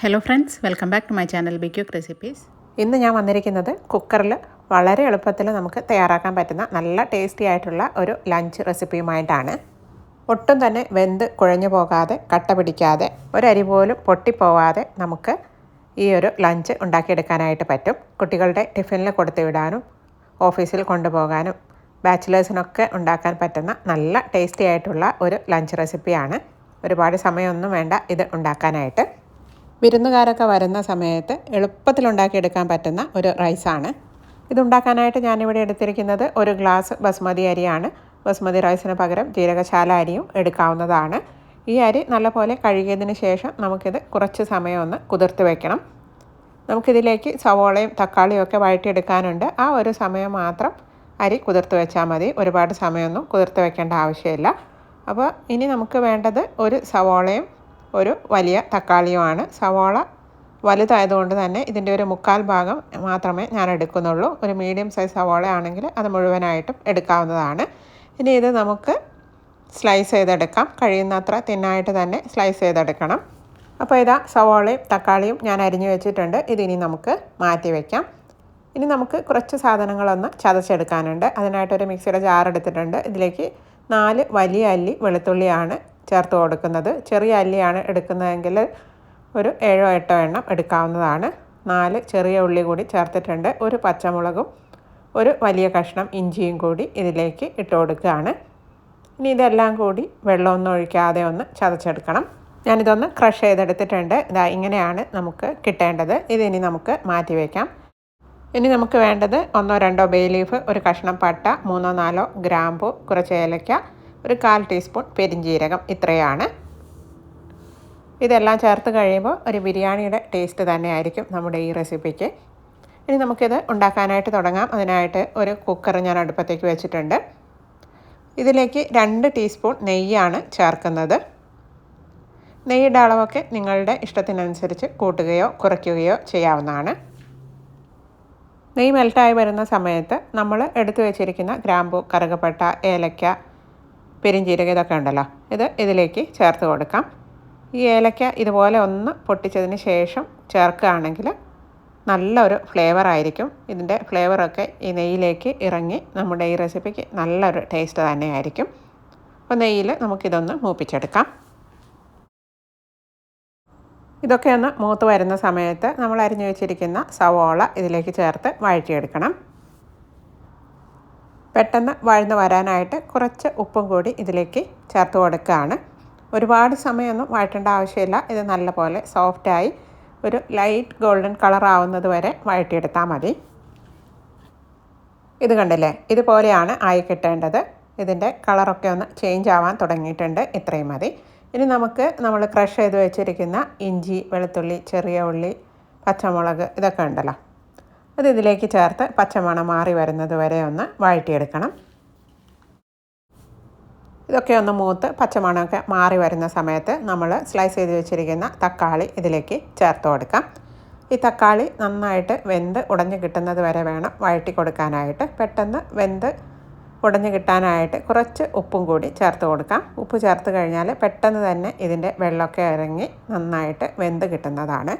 Hello friends welcome back to my channel B quick recipes ഇന്ന് ഞാൻ വന്നിരിക്കുന്നത് കുക്കറിൽ വളരെ എളുപ്പത്തിൽ നമുക്ക് തയ്യാറാക്കാൻ പറ്റുന്ന നല്ല ടേസ്റ്റി ആയിട്ടുള്ള ഒരു ലഞ്ച് റെസിപ്പിയുമായിട്ടാണ് ഒട്ടും തന്നെ വെന്ത് കുഴഞ്ഞു പോകാതെ കട്ട പിടിക്കാതെ ഒരരി പോലും പൊട്ടിപ്പോവാതെ നമുക്ക് ഈ ഒരു ലഞ്ച് ഉണ്ടാക്കിയെടുക്കാനായിട്ട് പറ്റും. കുട്ടികളുടെ ടിഫിനിൽ കൊടുത്തു വിടാനും ഓഫീസിൽ കൊണ്ടുപോകാനും ബാച്ചിലേഴ്സിനൊക്കെ ഉണ്ടാക്കാൻ പറ്റുന്ന നല്ല ടേസ്റ്റി ആയിട്ടുള്ള ഒരു ലഞ്ച് റെസിപ്പിയാണ് ഒരുപാട് സമയമൊന്നും വേണ്ട ഇത് ഉണ്ടാക്കാനായിട്ട്. വിരുന്നുകാരൊക്കെ വരുന്ന സമയത്ത് എളുപ്പത്തിൽ ഉണ്ടാക്കിയെടുക്കാൻ പറ്റുന്ന ഒരു റൈസാണ്. ഇതുണ്ടാക്കാനായിട്ട് ഞാനിവിടെ എടുത്തിരിക്കുന്നത് ഒരു ഗ്ലാസ് ബസ്മതി അരിയാണ്. ബസ്മതി റൈസിന് പകരം ജീരകശാല അരിയും എടുക്കാവുന്നതാണ്. ഈ അരി നല്ലപോലെ കഴുകിയതിന് ശേഷം നമുക്കിത് കുറച്ച് സമയം ഒന്ന് കുതിർത്ത് വെക്കണം. നമുക്കിതിലേക്ക് സവോളയും തക്കാളിയും ഒക്കെ വഴറ്റിയെടുക്കാനുണ്ട്. ആ ഒരു സമയം മാത്രം അരി കുതിർത്ത് വെച്ചാൽ മതി. ഒരുപാട് സമയമൊന്നും കുതിർത്ത് വെക്കേണ്ട ആവശ്യമില്ല. അപ്പോൾ ഇനി നമുക്ക് വേണ്ടത് ഒരു സവോളയും ഒരു വലിയ തക്കാളിയുമാണ്. സവോള വലുതായതുകൊണ്ട് തന്നെ ഇതിന്റെ ഒരു മുക്കാൽ ഭാഗം മാത്രമേ ഞാൻ എടുക്കുന്നുള്ളൂ. ഒരു മീഡിയം സൈസ് സവോള ആണെങ്കിൽ അത് മുഴുവനായിട്ടും എടുക്കാവുന്നതാണ്. ഇനി ഇത് നമുക്ക് സ്ലൈസ് ചെയ്തെടുക്കാം. കഴിയുന്നത്ര തിന്നായിട്ട് തന്നെ സ്ലൈസ് ചെയ്തെടുക്കണം. അപ്പോൾ ഇതാ സവോളയും തക്കാളിയും ഞാൻ അരിഞ്ഞു വെച്ചിട്ടുണ്ട്. ഇതിനി നമുക്ക് മാറ്റി വയ്ക്കാം ഇനി നമുക്ക് കുറച്ച് സാധനങ്ങളൊന്ന് ചതച്ചെടുക്കാനുണ്ട്. അതിനായിട്ടൊരു മിക്സിയുടെ ജാർ എടുത്തിട്ടുണ്ട്. ഇതിലേക്ക് നാല് വലിയ അല്ലി വെളുത്തുള്ളിയാണ് ചേർത്ത് കൊടുക്കുന്നത്. ചെറിയ അല്ലിയാണ് എടുക്കുന്നതെങ്കിൽ ഒരു ഏഴോ എട്ടോ എണ്ണം എടുക്കാവുന്നതാണ്. നാല് ചെറിയ ഉള്ളി കൂടി ചേർത്തിട്ടുണ്ട്. ഒരു പച്ചമുളകും ഒരു വലിയ കഷ്ണം ഇഞ്ചിയും കൂടി ഇതിലേക്ക് ഇട്ട് കൊടുക്കുകയാണ്. ഇനി ഇതെല്ലാം കൂടി വെള്ളമൊന്നും ഒഴിക്കാതെ ഒന്ന് ചതച്ചെടുക്കണം. ഞാനിതൊന്ന് ക്രഷ് ചെയ്തെടുത്തിട്ടുണ്ട്. ഇതാ ഇങ്ങനെയാണ് നമുക്ക് കിട്ടേണ്ടത്. ഇതിനി നമുക്ക് മാറ്റി വയ്ക്കാം ഇനി നമുക്ക് വേണ്ടത് ഒന്നോ രണ്ടോ ബേ ലീഫ് ഒരു കഷ്ണം പട്ട മൂന്നോ നാലോ ഗ്രാമ്പു കുറച്ച് ഏലക്ക ഒരു കാൽ ടീസ്പൂൺ പെരിഞ്ജീരകം ഇത്രയാണ്. ഇതെല്ലാം ചേർത്ത് കഴിയുമ്പോൾ ഒരു ബിരിയാണിയുടെ ടേസ്റ്റ് തന്നെയായിരിക്കും നമ്മുടെ ഈ റെസിപ്പിക്ക്. ഇനി നമുക്കിത് ഉണ്ടാക്കാനായിട്ട് തുടങ്ങാം. അതിനായിട്ട് ഒരു കുക്കർ ഞാൻ അടുപ്പത്തേക്ക് വെച്ചിട്ടുണ്ട്. ഇതിലേക്ക് രണ്ട് ടീസ്പൂൺ നെയ്യാണ് ചേർക്കുന്നത്. നെയ്യുടെ അളവൊക്കെ നിങ്ങളുടെ ഇഷ്ടത്തിനനുസരിച്ച് കൂട്ടുകയോ കുറയ്ക്കുകയോ ചെയ്യാവുന്നതാണ്. നെയ്യ് മെൽട്ടായി വരുന്ന സമയത്ത് നമ്മൾ എടുത്തു വെച്ചിരിക്കുന്ന ഗ്രാമ്പു കറുകപ്പട്ട ഏലക്ക പെരിഞ്ചീരകം ഇതൊക്കെ ഉണ്ടല്ലോ. ഇത് ഇതിലേക്ക് ചേർത്ത് കൊടുക്കാം. ഈ ഏലക്ക ഇതുപോലെ ഒന്ന് പൊട്ടിച്ചതിന് ശേഷം ചേർക്കുകയാണെങ്കിൽ നല്ലൊരു ഫ്ലേവർ ആയിരിക്കും. ഇതിന്റെ ഫ്ലേവറൊക്കെ ഈ നെയ്യിലേക്ക് ഇറങ്ങി നമ്മുടെ ഈ റെസിപ്പിക്ക് നല്ലൊരു ടേസ്റ്റ് തന്നെയായിരിക്കും. അപ്പോൾ നെയ്യിൽ നമുക്കിതൊന്ന് മൂപ്പിച്ചെടുക്കാം. ഇതൊക്കെ ഒന്ന് മൂത്ത് വരുന്ന സമയത്ത് നമ്മൾ അരിഞ്ഞു വെച്ചിരിക്കുന്ന സവോള ഇതിലേക്ക് ചേർത്ത് വഴറ്റിയെടുക്കണം. പെട്ടെന്ന് വഴന്ന് വരാനായിട്ട് കുറച്ച് ഉപ്പും കൂടി ഇതിലേക്ക് ചേർത്ത് കൊടുക്കുകയാണ്. ഒരുപാട് സമയമൊന്നും വഴറ്റേണ്ട ആവശ്യമില്ല. ഇത് നല്ലപോലെ സോഫ്റ്റായി ഒരു ലൈറ്റ് ഗോൾഡൻ കളർ ആവുന്നത് വരെ വഴറ്റിയെടുത്താൽ മതി. ഇത് കണ്ടില്ലേ? ഇതുപോലെയാണ് ആയി കിട്ടേണ്ടത്. ഇതിന്റെ കളറൊക്കെ ഒന്ന് ചേഞ്ച് ആവാൻ തുടങ്ങിയിട്ടുണ്ട്. ഇത്രയും മതി. ഇനി നമുക്ക് നമ്മൾ ക്രഷ് ചെയ്ത് വെച്ചിരിക്കുന്ന ഇഞ്ചി വെളുത്തുള്ളി ചെറിയ ഉള്ളി പച്ചമുളക് ഇതൊക്കെ ഉണ്ടല്ലോ. അത് ഇതിലേക്ക് ചേർത്ത് പച്ചമണം മാറി വരുന്നത് വരെ ഒന്ന് വഴറ്റിയെടുക്കണം. ഇതൊക്കെ ഒന്ന് മൂത്ത് പച്ചമണമൊക്കെ മാറി വരുന്ന സമയത്ത് നമ്മൾ സ്ലൈസ് ചെയ്ത് വെച്ചിരിക്കുന്ന തക്കാളി ഇതിലേക്ക് ചേർത്ത് കൊടുക്കാം. ഈ തക്കാളി നന്നായിട്ട് വെന്ത് ഉടഞ്ഞു കിട്ടുന്നത് വരെ വേണം വഴറ്റി കൊടുക്കാനായിട്ട്. പെട്ടെന്ന് വെന്ത് ഉടഞ്ഞു കിട്ടാനായിട്ട് കുറച്ച് ഉപ്പും കൂടി ചേർത്ത് കൊടുക്കാം. ഉപ്പ് ചേർത്ത് കഴിഞ്ഞാൽ പെട്ടെന്ന് തന്നെ ഇതിന്റെ വെള്ളമൊക്കെ ഇറങ്ങി നന്നായിട്ട് വെന്ത് കിട്ടുന്നതാണ്.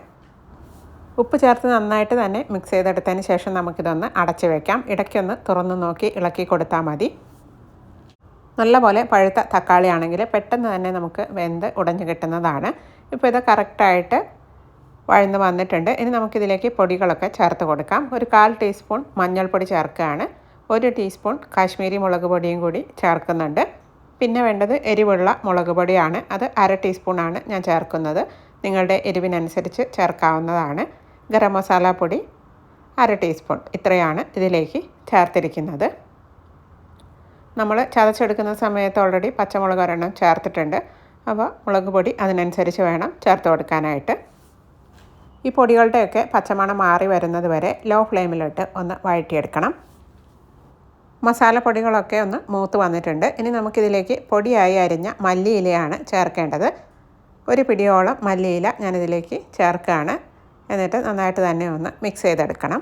ഉപ്പ് ചേർത്ത് നന്നായിട്ട് തന്നെ മിക്സ് ചെയ്തെടുത്തതിന് ശേഷം നമുക്കിതൊന്ന് അടച്ചു വയ്ക്കാം ഇടയ്ക്കൊന്ന് തുറന്നു നോക്കി ഇളക്കി കൊടുത്താൽ മതി. നല്ലപോലെ പഴുത്ത തക്കാളി ആണെങ്കിൽ പെട്ടെന്ന് തന്നെ നമുക്ക് വെന്ത് ഉടഞ്ഞു കിട്ടുന്നതാണ്. ഇപ്പോൾ ഇത് കറക്റ്റായിട്ട് വഴന്ന് വന്നിട്ടുണ്ട്. ഇനി നമുക്കിതിലേക്ക് പൊടികളൊക്കെ ചേർത്ത് കൊടുക്കാം. ഒരു കാൽ ടീസ്പൂൺ മഞ്ഞൾപ്പൊടി ചേർക്കുകയാണ്. ഒരു ടീസ്പൂൺ കാശ്മീരി മുളക് പൊടിയും കൂടി ചേർക്കുന്നുണ്ട്. പിന്നെ വേണ്ടത് എരിവുള്ള മുളക് പൊടിയാണ്. അത് അര ടീസ്പൂണാണ് ഞാൻ ചേർക്കുന്നത്. നിങ്ങളുടെ എരിവിനനുസരിച്ച് ചേർക്കാവുന്നതാണ്. ഗരം മസാല പൊടി അര ടീസ്പൂൺ ഇത്രയാണ് ഇതിലേക്ക് ചേർത്തിരിക്കുന്നത്. നമ്മൾ ചതച്ചെടുക്കുന്ന സമയത്ത് ഓൾറെഡി പച്ചമുളക് ഒരെണ്ണം ചേർത്തിട്ടുണ്ട്. അപ്പോൾ മുളക് പൊടി അതിനനുസരിച്ച് വേണം ചേർത്ത് കൊടുക്കാനായിട്ട്. ഈ പൊടികളുടെയൊക്കെ പച്ചമണം മാറി വരുന്നത് വരെ ലോ ഫ്ലെയിമിലിട്ട് ഒന്ന് വഴറ്റിയെടുക്കണം. മസാലപ്പൊടികളൊക്കെ ഒന്ന് മൂത്ത് വന്നിട്ടുണ്ട്. ഇനി നമുക്കിതിലേക്ക് പൊടിയായി അരിഞ്ഞ മല്ലിയിലയാണ് ചേർക്കേണ്ടത്. ഒരു പിടിയോളം മല്ലിയില ഞാനിതിലേക്ക് ചേർക്കുകയാണ്. എന്നിട്ട് നന്നായിട്ട് തന്നെ ഒന്ന് മിക്സ് ചെയ്തെടുക്കണം.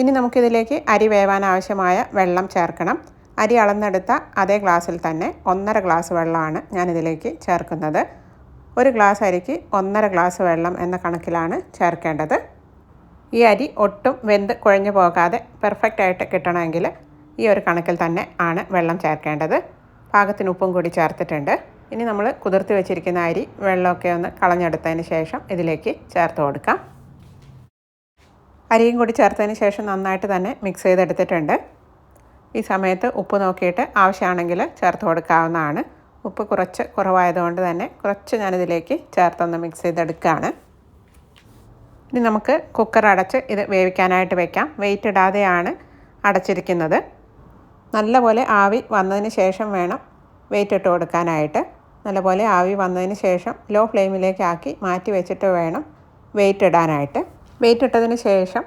ഇനി നമുക്കിതിലേക്ക് അരി വേവാൻ ആവശ്യമായ വെള്ളം ചേർക്കണം. അരി അളന്നെടുത്ത അതേ ഗ്ലാസ്സിൽ തന്നെ ഒന്നര ഗ്ലാസ് വെള്ളമാണ് ഞാനിതിലേക്ക് ചേർക്കുന്നത്. ഒരു ഗ്ലാസ് അരിക്ക് ഒന്നര ഗ്ലാസ് വെള്ളം എന്ന കണക്കിലാണ് ചേർക്കേണ്ടത്. ഈ അരി ഒട്ടും വെന്ത് കുഴഞ്ഞു പോകാതെ പെർഫെക്റ്റ് ആയിട്ട് കിട്ടണമെങ്കിൽ ഈ ഒരു കണക്കിൽ തന്നെ ആണ് വെള്ളം ചേർക്കേണ്ടത്. പാകത്തിന് ഉപ്പും കൂടി ചേർത്തിട്ടുണ്ട്. ഇനി നമ്മൾ കുതിർത്തി വെച്ചിരിക്കുന്ന അരി വെള്ളമൊക്കെ ഒന്ന് കളഞ്ഞെടുത്തതിന് ശേഷം ഇതിലേക്ക് ചേർത്ത് കൊടുക്കാം. അരിയും കൂടി ചേർത്തതിന് ശേഷം നന്നായിട്ട് തന്നെ മിക്സ് ചെയ്തെടുത്തിട്ടുണ്ട്. ഈ സമയത്ത് ഉപ്പ് നോക്കിയിട്ട് ആവശ്യമാണെങ്കിൽ ചേർത്ത് കൊടുക്കാവുന്നതാണ്. ഉപ്പ് കുറച്ച് കുറവായതുകൊണ്ട് തന്നെ കുറച്ച് ഞാനിതിലേക്ക് ചേർത്തൊന്ന് മിക്സ് ചെയ്തെടുക്കുകയാണ്. ഇനി നമുക്ക് കുക്കർ അടച്ച് ഇത് വേവിക്കാനായിട്ട് വെക്കാം. വെയിറ്റ് ഇടാതെയാണ് അടച്ചിരിക്കുന്നത്. നല്ലപോലെ ആവി വന്നതിന് ശേഷം വേണം വെയിറ്റ് ഇട്ട് കൊടുക്കാനായിട്ട്. നല്ലപോലെ ആവി വന്നതിന് ശേഷം ലോ ഫ്ലെയിമിലേക്കാക്കി മാറ്റി വെച്ചിട്ട് വേണം വെയിറ്റ് ഇടാനായിട്ട്. വെയിറ്റ് ഇട്ടതിന് ശേഷം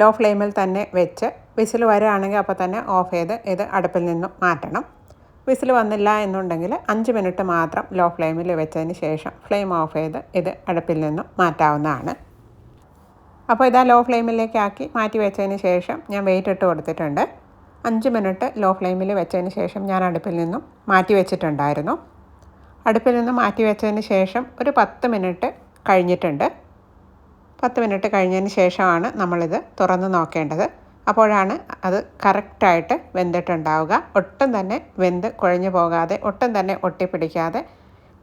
ലോ ഫ്ലെയിമിൽ തന്നെ വെച്ച് വിസിൽ വരികയാണെങ്കിൽ അപ്പോൾ തന്നെ ഓഫ് ചെയ്ത് ഇത് അടുപ്പിൽ നിന്നും മാറ്റണം. വിസിൽ വന്നില്ല എന്നുണ്ടെങ്കിൽ അഞ്ച് മിനിറ്റ് മാത്രം ലോ ഫ്ലെയിമിൽ വെച്ചതിന് ശേഷം ഫ്ലെയിം ഓഫ് ചെയ്ത് ഇത് അടുപ്പിൽ നിന്നും മാറ്റാവുന്നതാണ്. അപ്പോൾ ഇതാ ലോ ഫ്ലെയിമിലേക്കാക്കി മാറ്റി വെച്ചതിന് ശേഷം ഞാൻ വെയിറ്റ് ഇട്ട് കൊടുത്തിട്ടുണ്ട്. അഞ്ച് മിനിറ്റ് ലോ ഫ്ലെയിമിൽ വെച്ചതിന് ശേഷം ഞാൻ അടുപ്പിൽ നിന്നും മാറ്റി വെച്ചിട്ടുണ്ടായിരുന്നു. അടുപ്പിൽ നിന്ന് മാറ്റി വെച്ചതിന് ശേഷം ഒരു പത്ത് മിനിറ്റ് കഴിഞ്ഞിട്ടുണ്ട്. പത്ത് മിനിറ്റ് കഴിഞ്ഞതിന് ശേഷമാണ് നമ്മളിത് തുറന്ന് നോക്കേണ്ടത്. അപ്പോഴാണ് അത് കറക്റ്റായിട്ട് വെന്തിട്ടുണ്ടാവുക. ഒട്ടും തന്നെ വെന്ത് കുഴഞ്ഞു പോകാതെ ഒട്ടും തന്നെ ഒട്ടിപ്പിടിക്കാതെ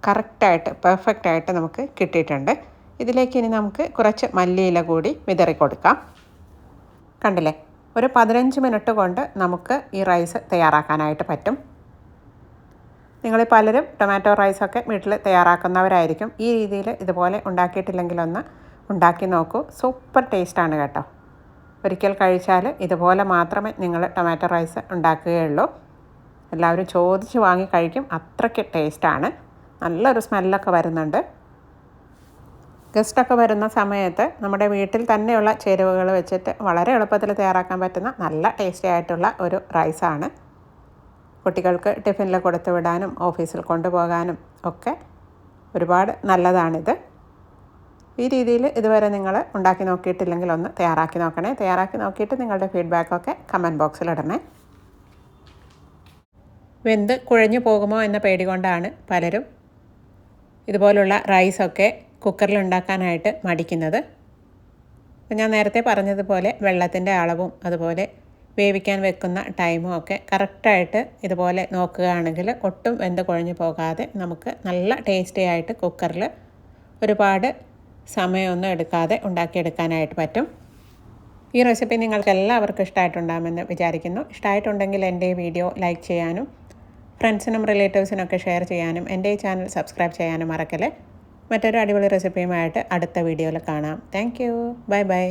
കറക്റ്റായിട്ട് പെർഫെക്റ്റായിട്ട് നമുക്ക് കിട്ടിയിട്ടുണ്ട്. ഇതിലേക്ക് ഇനി നമുക്ക് കുറച്ച് മല്ലിയില കൂടി വിതറി കൊടുക്കാം. കണ്ടില്ലേ? ഒരു പതിനഞ്ച് മിനിറ്റ് കൊണ്ട് നമുക്ക് ഈ റൈസ് തയ്യാറാക്കാനായിട്ട് പറ്റും. നിങ്ങൾ പലരും ടൊമാറ്റോ റൈസൊക്കെ വീട്ടിൽ തയ്യാറാക്കുന്നവരായിരിക്കും. ഈ രീതിയിൽ ഇതുപോലെ ഉണ്ടാക്കിയിട്ടില്ലെങ്കിലൊന്ന് ഉണ്ടാക്കി നോക്കൂ. സൂപ്പർ ടേസ്റ്റാണ് കേട്ടോ. ഒരിക്കൽ കഴിച്ചാൽ ഇതുപോലെ മാത്രമേ നിങ്ങൾ ടൊമാറ്റോ റൈസ് ഉണ്ടാക്കുകയുള്ളൂ. എല്ലാവരും ചോദിച്ച് വാങ്ങി കഴിക്കും. അത്രയ്ക്ക് ടേസ്റ്റാണ്. നല്ലൊരു സ്മെല്ലൊക്കെ വരുന്നുണ്ട്. ഗസ്റ്റൊക്കെ വരുന്ന സമയത്ത് നമ്മുടെ വീട്ടിൽ തന്നെയുള്ള ചേരുവകൾ വെച്ചിട്ട് വളരെ എളുപ്പത്തിൽ തയ്യാറാക്കാൻ പറ്റുന്ന നല്ല ടേസ്റ്റി ആയിട്ടുള്ള ഒരു റൈസാണ്. കുട്ടികൾക്ക് ടിഫിനിൽ കൊടുത്തു വിടാനും ഓഫീസിൽ കൊണ്ടുപോകാനും ഒക്കെ ഒരുപാട് നല്ലതാണിത്. ഈ രീതിയിൽ ഇതുവരെ നിങ്ങൾ ഉണ്ടാക്കി നോക്കിയിട്ടില്ലെങ്കിൽ ഒന്ന് തയ്യാറാക്കി നോക്കണേ. തയ്യാറാക്കി നോക്കിയിട്ട് നിങ്ങളുടെ ഫീഡ്ബാക്കൊക്കെ കമന്റ് ബോക്സിൽ ഇടണേ. വെന്ത് കുഴഞ്ഞു പോകുമോ എന്ന പേടി കൊണ്ടാണ് പലരും ഇതുപോലുള്ള റൈസൊക്കെ കുക്കറിൽ ഉണ്ടാക്കാനായിട്ട് മടിക്കുന്നത്. ഞാൻ നേരത്തെ പറഞ്ഞതുപോലെ വെള്ളത്തിന്റെ അളവും അതുപോലെ വേവിക്കാൻ വെക്കുന്ന ടൈമും ഒക്കെ കറക്റ്റായിട്ട് ഇതുപോലെ നോക്കുകയാണെങ്കിൽ ഒട്ടും വെന്ത് കുഴഞ്ഞു പോകാതെ നമുക്ക് നല്ല ടേസ്റ്റി ആയിട്ട് കുക്കറിൽ ഒരുപാട് സമയമൊന്നും എടുക്കാതെ ഉണ്ടാക്കിയെടുക്കാനായിട്ട് പറ്റും. ഈ റെസിപ്പി നിങ്ങൾക്ക് എല്ലാവർക്കും ഇഷ്ടമായിട്ടുണ്ടാകുമെന്ന് വിചാരിക്കുന്നു. ഇഷ്ടമായിട്ടുണ്ടെങ്കിൽ എന്റെ വീഡിയോ ലൈക്ക് ചെയ്യാനും ഫ്രണ്ട്സിനും റിലേറ്റീവ്സിനൊക്കെ ഷെയർ ചെയ്യാനും എന്റെ ഈ ചാനൽ സബ്സ്ക്രൈബ് ചെയ്യാനും മറക്കല്ലേ. മറ്റൊരു അടിപൊളി റെസിപ്പിയുമായിട്ട് അടുത്ത വീഡിയോയിൽ കാണാം. Thank you bye bye